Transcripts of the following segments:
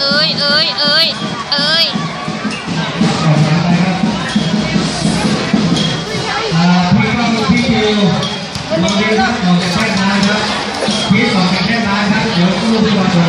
เอ้ยเอ้ยเอ้ยเอ้ยพี่เรียนครับลองแค่นานครับพี่สองแค่นานครับเดี๋ยวคู่ที่มาดู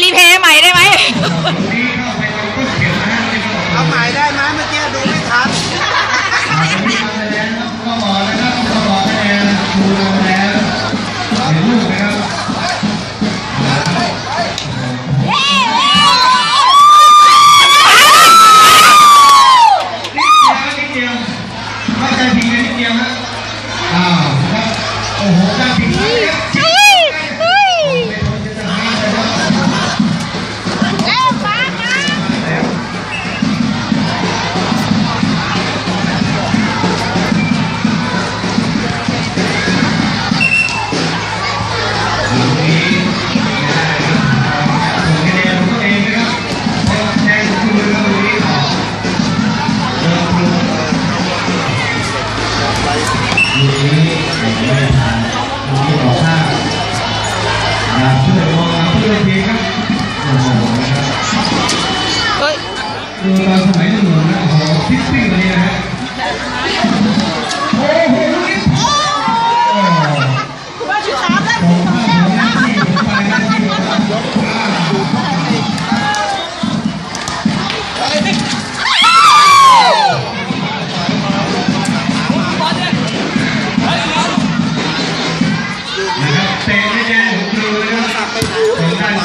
รีเพย์ใหม่ได้ไหม เอาหม่ได้ไหมเมื่อกี้ดูไม่ทัน ครับโอ้หนตับเฮ้ยตอนสมัยหนุ่มนะโอ้โหพิซซี่เลยนะฮะ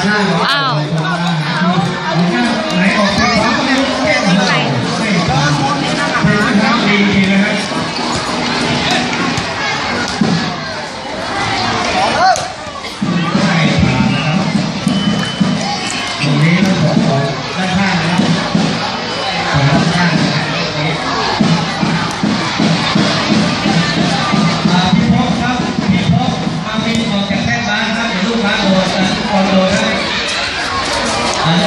啊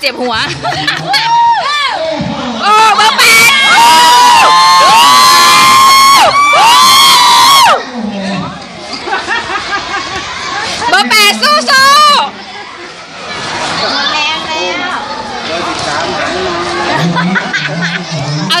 เจ็บหัว โอ้เบอร์แปดเบอร์แปดสู้สู้แรงแล้วเอา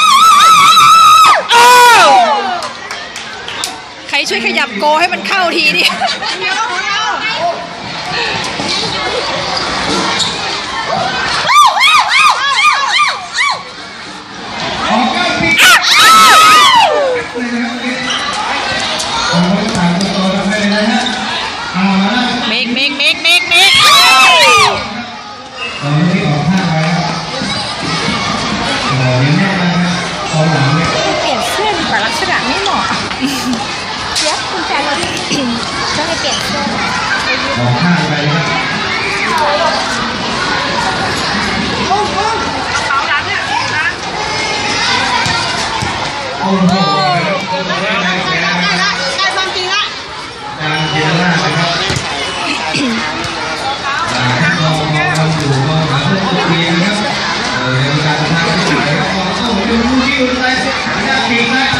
โกให้มันเข้าทีดิ ทีนะครับเดี๋ยวการทางที่ไหนก็องเข้าไดูที่อยู่ในหน้าปีกนะ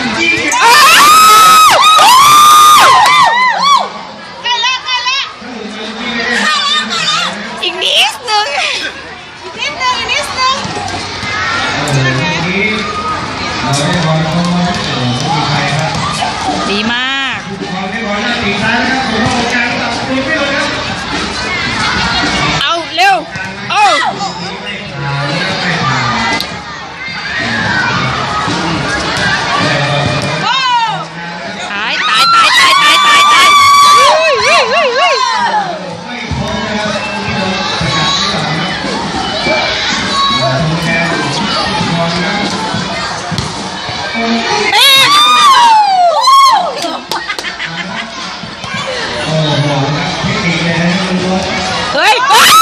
เฮ้ยเฮ้ใเ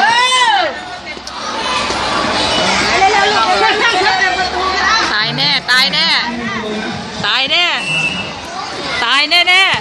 ฮ้ว ตายแน่ ตายแน่ ตายแน่ แน่ๆ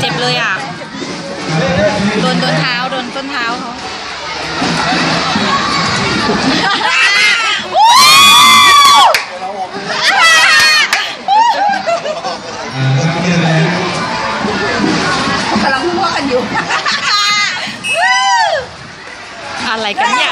เจ็บเลยอะ โดนต้นเท้า โดนต้นเท้าเขากำลังหัวกันอยู่ อะไรกันเนี่ย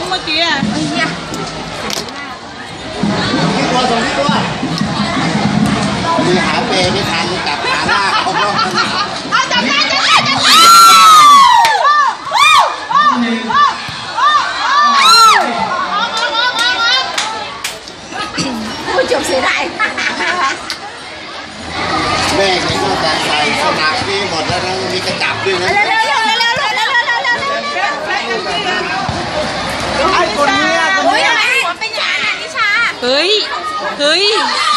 มเมื่อกี้อะที่ตัวสองที่ตัวมีหาเบไม่ทันกับหาลากเขาก็เอาจับได้จับไเสียได้แม่แกนอกจากใส่สนับนี่หมดแล้วนะมีกระจับด้วยนะ 以，可以。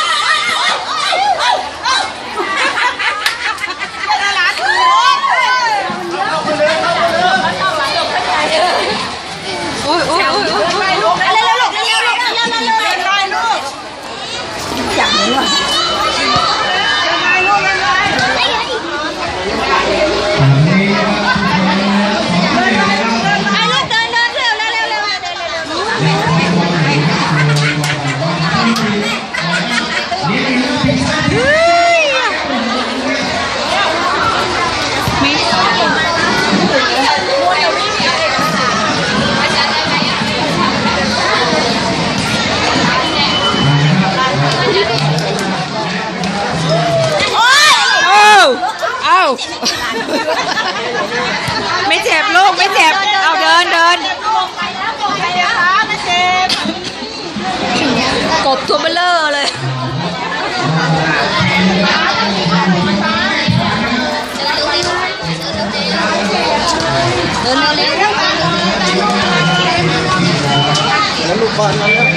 บตัวเบลเลอร์เลยเดินเร็วๆแล้วลูกบอลมาแล้ว